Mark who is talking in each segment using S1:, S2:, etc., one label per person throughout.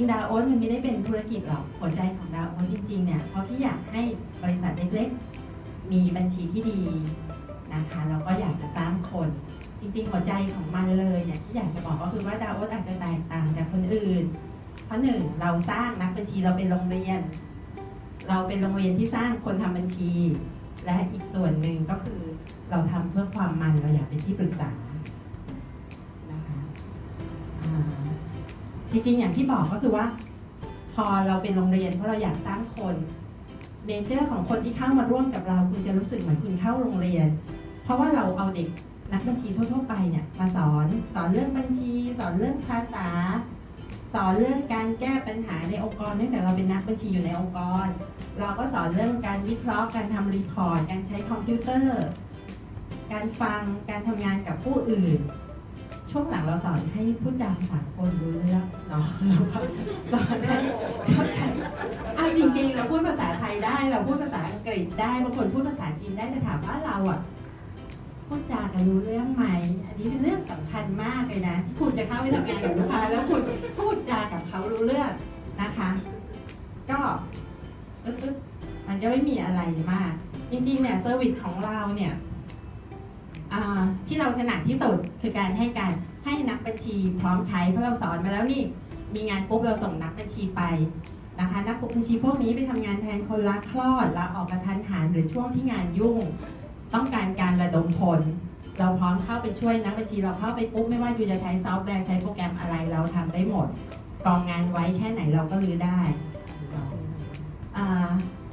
S1: ริงๆดาวโอ๊ตมันไม่ได้เป็นธุรกิจหรอกหัวใจของดาวโอ๊ตจริงๆเนี่ยเพราะที่อยากให้บริษัทเล็กๆมีบัญชีที่ดีนะคะแล้วก็อยากจะสร้างคน จริงๆหัวใจของมันเลยเนี่ยที่อยากจะบอกก็คือว่าดาวโอ๊ตอาจจะแตกต่างจากคนอื่น เพราะหนึ่งเราสร้างนักบัญชีเราเป็นโรงเรียน เราเป็นโรงเรียนที่สร้างคนทำบัญชี และอีกส่วนหนึ่งก็คือเราทำเพื่อความมันเราอยากเป็นที่ปรึกษา จริงๆอย่างที่บอกก็คือว่า พอเราเป็นโรงเรียนเพราะเราอยากสร้างคนเนเจอร์ของคนที่เข้ามาร่วมกับเราคุณจะรู้สึกเหมือนคุณเข้าโรงเรียน เพราะว่าเราเอาเด็กนักบัญชีทั่วๆไปเนี่ยมาสอนสอนเรื่องบัญชี สอนเรื่องภาษา สอนเรื่องการแก้ปัญหาในองค์กรเนื่องจากเราเป็นนักบัญชีอยู่ในองค์กร เราก็สอนเรื่องการวิเคราะห์การทำรีพอร์ตการใช้คอมพิวเตอร์ การฟังการทำงานกับผู้อื่น ช่วงหลังเราสอนให้พูดจาภาษาคนรู้เรื่องเนาะเราก็สอนให้เข้าใจเอาจริงๆ เราพูดภาษาไทยได้ เราพูดภาษาอังกฤษได้บางคนพูดภาษาจีนได้แต่ถามว่าเราอะพูดจากันรู้เรื่องไหมอันนี้เป็นเรื่องสำคัญมากเลยนะที่คุณจะเข้าไปทำงานกับลูกค้าแล้วคุณพูดจากับเขารู้เรื่องนะคะ ก็อึ๊บๆมันจะไม่มีอะไรมาก จริงๆเนี่ยเซอร์วิสของเราเนี่ยอ่า ที่เราถนัดที่สุดคือการให้การให้นักบัญชีพร้อมใช้เพราะเราสอนมาแล้วนี่มีงานปุ๊บเราส่งนักบัญชีไปนะคะนักบัญชีพวกนี้ไปทำงานแทนคนละคลอดละออกกระทันหันหรือช่วงที่งานยุ่ง ต้องการการระดมพลเราพร้อมเข้าไปช่วยนักบัญชีเราเข้าไปปุ๊บไม่ว่าอยู่จะใช้ซอฟต์แวร์ใช้โปรแกรมอะไรเราทำได้หมดกองงานไว้แค่ไหนเราก็รื้อได้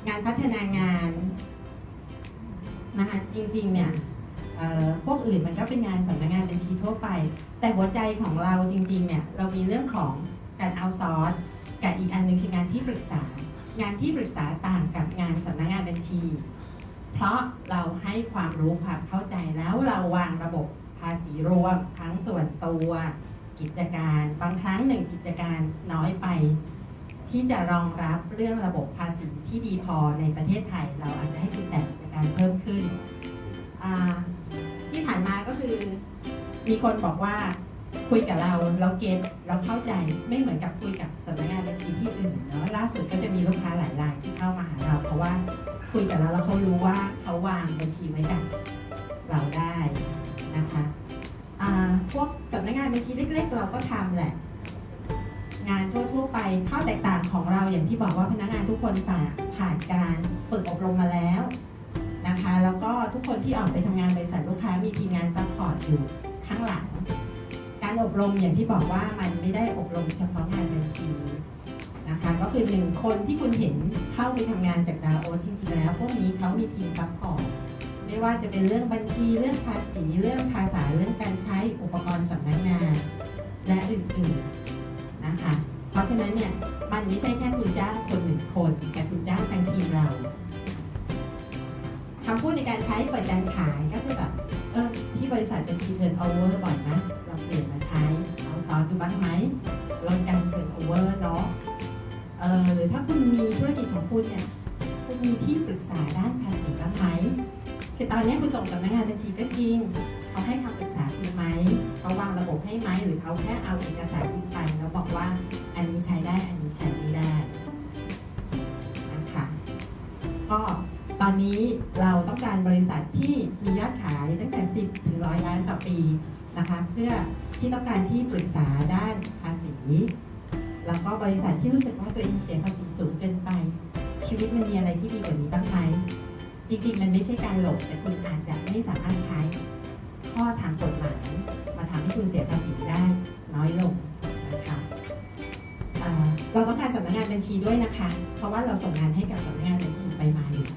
S1: งานพัฒนางานนะคะจริงๆเนี่ย พวกอื่นมันก็เป็นงานสำนักงานบัญชีทั่วไป แต่หัวใจของเราจริงๆเนี่ยเรามีเรื่องของการเอาซอร์สกับอีกอันหนึงคืองานที่ปรึกษา งานที่ปรึกษาต่างกับงานสำนักงานบัญชี เพราะเราให้ความรู้ความเข้าใจแล้วเราวางระบบภาษีรวมทั้งส่วนตัวกิจการบางครั้งหนึ่งกิจการน้อยไป ที่จะรองรับเรื่องระบบภาษีที่ดีพอในประเทศไทย เราอาจจะให้คุณแต่งกิจการเพิ่มขึ้น คือ มีคนบอกว่าคุยกับเราเราเก็ตเราเข้าใจไม่เหมือนกับคุยกับสำนักงานบัญชีที่อื่นเนาะล่าสุดก็จะมีลูกค้าหลายรายที่เข้ามาหาเรา เพราะว่าคุยกับเราแล้วเขารู้ว่าเขาวางบัญชีไว้กับเราได้นะคะพวกสำนักงานบัญชีเล็กๆ เราก็ทำแหละ งานทั่วๆไปข้อแตกต่างของเราอย่างที่บอกว่าพนักงานทุกคนผ่านผ่านการฝึกอบรมมาแล้ว นะคะ แล้วก็ทุกคนที่ออกไปทำงานบริษัทลูกค้ามีทีมงานซัพพอร์ตอยู่ข้างหลัง การอบรมอย่างที่บอกว่ามันไม่ได้อบรมเฉพาะงานบัญชีนะคะก็คือหนึ่งคนที่คุณเห็นเข้าไปทำงานจากดาวโอจริงๆแล้วพวกนี้เขามีทีมซัพพอร์ตไม่ว่าจะเป็นเรื่องบัญชีเรื่องภาษีเรื่องภาษาเรื่องการใช้อุปกรณ์สำนักงาน และอื่นๆนะคะเพราะฉะนั้นเนี่ย คำพูดในการใช้เปิดการขายก็คือแบบเออที่บริษัทเป็นทีเทิร์นโอเวอร์บ่อยนะเราเปลี่ยนมาใช้เอาซอสดูบ้างไหมลดการเงินโอเวอร์เนาะเออหรือถ้าคุณมีธุรกิจของคุณเนี่ยคุณมีที่ปรึกษาด้านภาษีบ้างไหมคือตอนนี้คุณส่งสำนักงานบัญชีก็จริงเขาให้คำปรึกษาคุณไหมเขาวางระบบให้ไหมหรือเขาแค่เอาเอกสารคุณไปแล้วบอกว่าอันนี้ใช้ได้อันนี้ใช้ไม่ได้นะคะก็ ตอนนี้เราต้องการบริษัทที่มียอดขายตั้งแต่ 10 ถึง 100 ล้านต่อปีนะคะเพื่อที่ต้องการที่ปรึกษาด้านภาษีแล้วก็บริษัทที่รู้สึกว่าตัวเองเสียภาษีสูงเกินไป ชีวิตมันมีอะไรที่ดีกว่านี้บ้างไหมจริงๆ มันไม่ใช่การหลบแต่คุณอาจจะไม่สามารถใช้ ข้อทางกฎหมายมาทำให้คุณเสียภาษีได้น้อยลงนะคะเราต้องการสำนักงานบัญชีด้วยนะคะ เพราะว่าเราส่งงานให้กับสำนักงานบัญชีไปมาอยู่